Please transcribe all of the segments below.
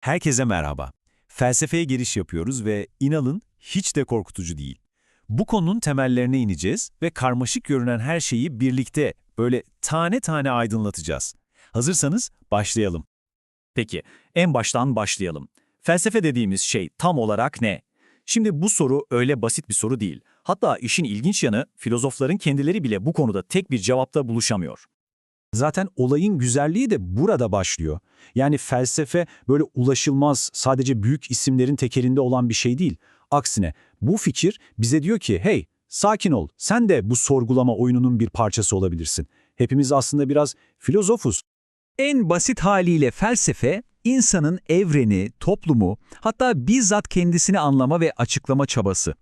Herkese merhaba. Felsefeye giriş yapıyoruz ve inanın hiç de korkutucu değil. Bu konunun temellerine ineceğiz ve karmaşık görünen her şeyi birlikte böyle tane tane aydınlatacağız. Hazırsanız başlayalım. Peki, en baştan başlayalım. Felsefe dediğimiz şey tam olarak ne? Şimdi bu soru öyle basit bir soru değil. Hatta işin ilginç yanı filozofların kendileri bile bu konuda tek bir cevapta buluşamıyor. Zaten olayın güzelliği de burada başlıyor. Yani felsefe böyle ulaşılmaz, sadece büyük isimlerin tekelinde olan bir şey değil. Aksine bu fikir bize diyor ki hey sakin ol sen de bu sorgulama oyununun bir parçası olabilirsin. Hepimiz aslında biraz filozofuz. En basit haliyle felsefe, insanın evreni, toplumu, hatta bizzat kendisini anlama ve açıklama çabası.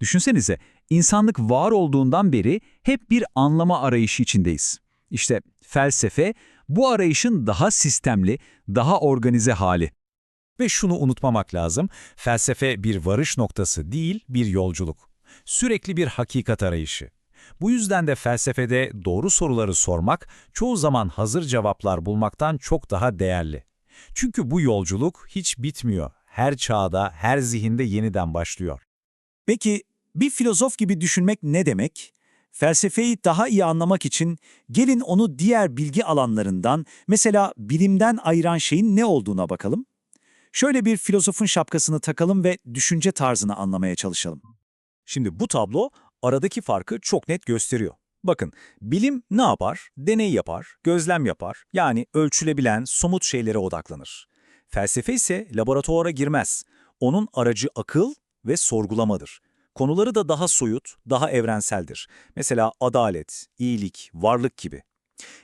Düşünsenize, insanlık var olduğundan beri hep bir anlama arayışı içindeyiz. İşte felsefe, bu arayışın daha sistemli, daha organize hali. Ve şunu unutmamak lazım, felsefe bir varış noktası değil, bir yolculuk. Sürekli bir hakikat arayışı. Bu yüzden de felsefede doğru soruları sormak çoğu zaman hazır cevaplar bulmaktan çok daha değerli. Çünkü bu yolculuk hiç bitmiyor. Her çağda, her zihinde yeniden başlıyor. Peki bir filozof gibi düşünmek ne demek? Felsefeyi daha iyi anlamak için gelin onu diğer bilgi alanlarından, mesela bilimden ayıran şeyin ne olduğuna bakalım. Şöyle bir filozofun şapkasını takalım ve düşünce tarzını anlamaya çalışalım. Şimdi bu tablo aradaki farkı çok net gösteriyor. Bakın, bilim ne yapar? Deney yapar, gözlem yapar. Yani ölçülebilen, somut şeylere odaklanır. Felsefe ise laboratuvara girmez. Onun aracı akıl ve sorgulamadır. Konuları da daha soyut, daha evrenseldir. Mesela adalet, iyilik, varlık gibi.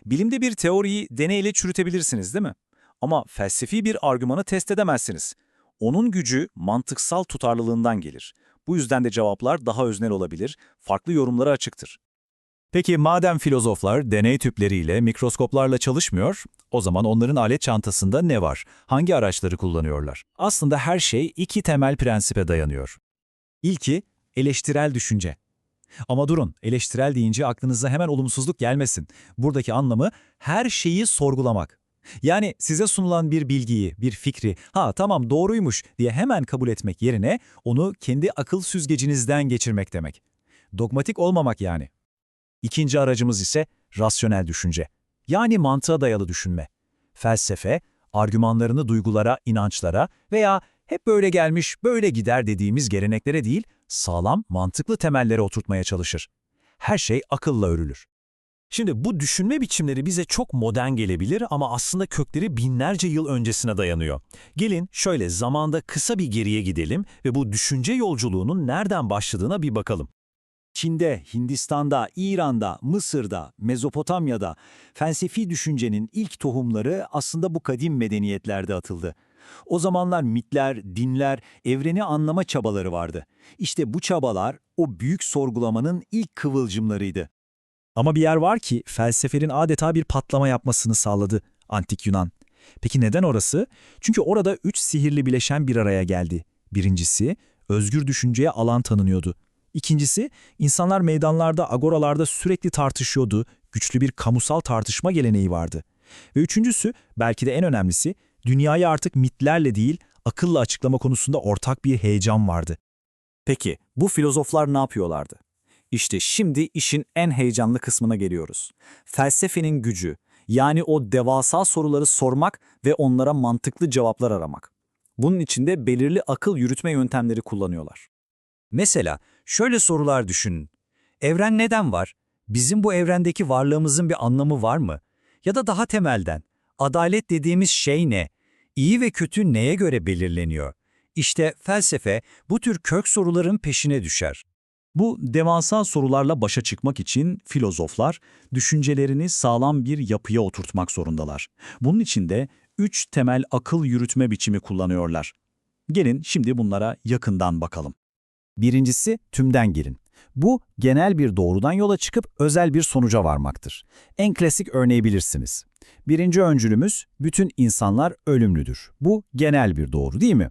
Bilimde bir teoriyi deneyle çürütebilirsiniz değil mi? Ama felsefi bir argümanı test edemezsiniz. Onun gücü mantıksal tutarlılığından gelir. Bu yüzden de cevaplar daha öznel olabilir, farklı yorumlara açıktır. Peki madem filozoflar deney tüpleriyle, mikroskoplarla çalışmıyor, o zaman onların alet çantasında ne var? Hangi araçları kullanıyorlar? Aslında her şey iki temel prensipe dayanıyor. İlki, eleştirel düşünce. Ama durun, eleştirel deyince aklınıza hemen olumsuzluk gelmesin. Buradaki anlamı her şeyi sorgulamak. Yani size sunulan bir bilgiyi, bir fikri, ha tamam doğruymuş diye hemen kabul etmek yerine onu kendi akıl süzgecinizden geçirmek demek. Dogmatik olmamak yani. İkinci aracımız ise rasyonel düşünce. Yani mantığa dayalı düşünme. Felsefe, argümanlarını duygulara, inançlara veya hep böyle gelmiş, böyle gider dediğimiz geleneklere değil, sağlam, mantıklı temellere oturtmaya çalışır. Her şey akılla örülür. Şimdi bu düşünme biçimleri bize çok modern gelebilir ama aslında kökleri binlerce yıl öncesine dayanıyor. Gelin şöyle zamanda kısa bir geriye gidelim ve bu düşünce yolculuğunun nereden başladığına bir bakalım. Çin'de, Hindistan'da, İran'da, Mısır'da, Mezopotamya'da felsefi düşüncenin ilk tohumları aslında bu kadim medeniyetlerde atıldı. O zamanlar mitler, dinler, evreni anlama çabaları vardı. İşte bu çabalar o büyük sorgulamanın ilk kıvılcımlarıydı. Ama bir yer var ki felsefenin adeta bir patlama yapmasını sağladı antik Yunan. Peki neden orası? Çünkü orada üç sihirli bileşen bir araya geldi. Birincisi, özgür düşünceye alan tanınıyordu. İkincisi, insanlar meydanlarda, agoralarda sürekli tartışıyordu, güçlü bir kamusal tartışma geleneği vardı. Ve üçüncüsü, belki de en önemlisi, dünyayı artık mitlerle değil, akılla açıklama konusunda ortak bir heyecan vardı. Peki bu filozoflar ne yapıyorlardı? İşte şimdi işin en heyecanlı kısmına geliyoruz. Felsefenin gücü, yani o devasa soruları sormak ve onlara mantıklı cevaplar aramak. Bunun için de belirli akıl yürütme yöntemleri kullanıyorlar. Mesela şöyle sorular düşünün. Evren neden var? Bizim bu evrendeki varlığımızın bir anlamı var mı? Ya da daha temelden, adalet dediğimiz şey ne? İyi ve kötü neye göre belirleniyor? İşte felsefe bu tür kök soruların peşine düşer. Bu devasa sorularla başa çıkmak için filozoflar düşüncelerini sağlam bir yapıya oturtmak zorundalar. Bunun için de üç temel akıl yürütme biçimi kullanıyorlar. Gelin şimdi bunlara yakından bakalım. Birincisi tümden girin. Bu genel bir doğrudan yola çıkıp özel bir sonuca varmaktır. En klasik örneği bilirsiniz. Birinci öncülümüz bütün insanlar ölümlüdür. Bu genel bir doğru değil mi?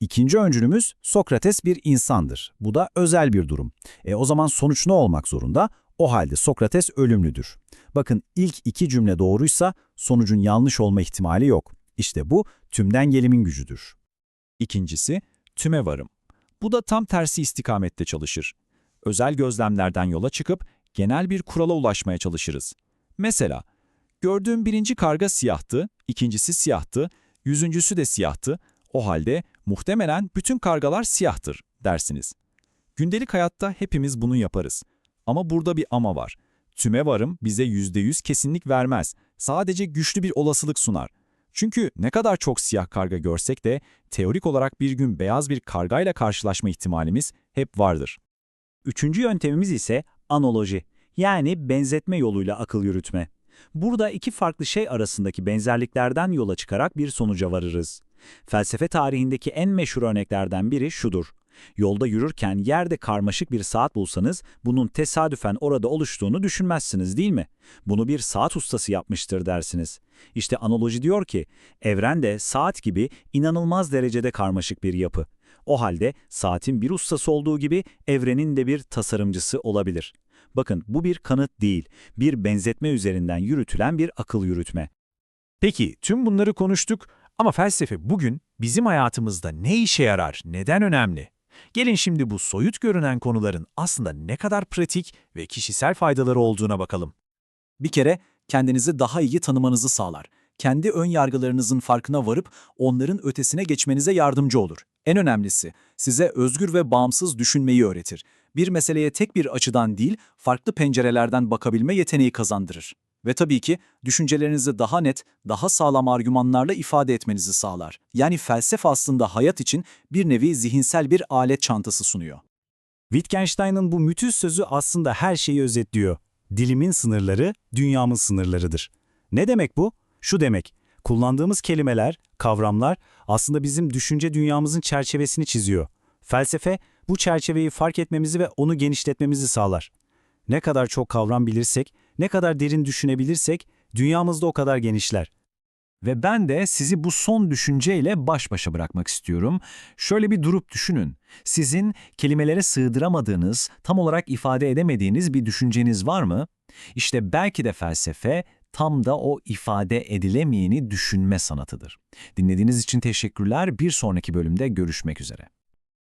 İkinci öncülümüz Sokrates bir insandır. Bu da özel bir durum. E o zaman sonuç ne olmak zorunda? O halde Sokrates ölümlüdür. Bakın ilk iki cümle doğruysa sonucun yanlış olma ihtimali yok. İşte bu tümden gelimin gücüdür. İkincisi, tüme varım. Bu da tam tersi istikamette çalışır. Özel gözlemlerden yola çıkıp genel bir kurala ulaşmaya çalışırız. Mesela, gördüğüm birinci karga siyahtı, ikincisi siyahtı, yüzüncüsü de siyahtı, o halde muhtemelen bütün kargalar siyahtır dersiniz. Gündelik hayatta hepimiz bunu yaparız. Ama burada bir ama var. Tüme varım bize %100 kesinlik vermez. Sadece güçlü bir olasılık sunar. Çünkü ne kadar çok siyah karga görsek de teorik olarak bir gün beyaz bir kargayla karşılaşma ihtimalimiz hep vardır. Üçüncü yöntemimiz ise analoji, yani benzetme yoluyla akıl yürütme. Burada iki farklı şey arasındaki benzerliklerden yola çıkarak bir sonuca varırız. Felsefe tarihindeki en meşhur örneklerden biri şudur. Yolda yürürken yerde karmaşık bir saat bulsanız bunun tesadüfen orada oluştuğunu düşünmezsiniz değil mi? Bunu bir saat ustası yapmıştır dersiniz. İşte analoji diyor ki, evren de saat gibi inanılmaz derecede karmaşık bir yapı. O halde saatin bir ustası olduğu gibi evrenin de bir tasarımcısı olabilir. Bakın bu bir kanıt değil, bir benzetme üzerinden yürütülen bir akıl yürütme. Peki tüm bunları konuştuk ama felsefe bugün bizim hayatımızda ne işe yarar, neden önemli? Gelin şimdi bu soyut görünen konuların aslında ne kadar pratik ve kişisel faydaları olduğuna bakalım. Bir kere kendinizi daha iyi tanımanızı sağlar. Kendi ön yargılarınızın farkına varıp onların ötesine geçmenize yardımcı olur. En önemlisi, size özgür ve bağımsız düşünmeyi öğretir. Bir meseleye tek bir açıdan değil, farklı pencerelerden bakabilme yeteneği kazandırır. Ve tabii ki düşüncelerinizi daha net, daha sağlam argümanlarla ifade etmenizi sağlar. Yani felsefe aslında hayat için bir nevi zihinsel bir alet çantası sunuyor. Wittgenstein'ın bu müthiş sözü aslında her şeyi özetliyor. Dilimin sınırları, dünyamın sınırlarıdır. Ne demek bu? Şu demek, kullandığımız kelimeler, kavramlar aslında bizim düşünce dünyamızın çerçevesini çiziyor. Felsefe, bu çerçeveyi fark etmemizi ve onu genişletmemizi sağlar. Ne kadar çok kavram bilirsek, ne kadar derin düşünebilirsek, dünyamızda o kadar genişler. Ve ben de sizi bu son düşünceyle baş başa bırakmak istiyorum. Şöyle bir durup düşünün. Sizin kelimelere sığdıramadığınız, tam olarak ifade edemediğiniz bir düşünceniz var mı? İşte belki de felsefe tam da o ifade edilemeyeni düşünme sanatıdır. Dinlediğiniz için teşekkürler. Bir sonraki bölümde görüşmek üzere.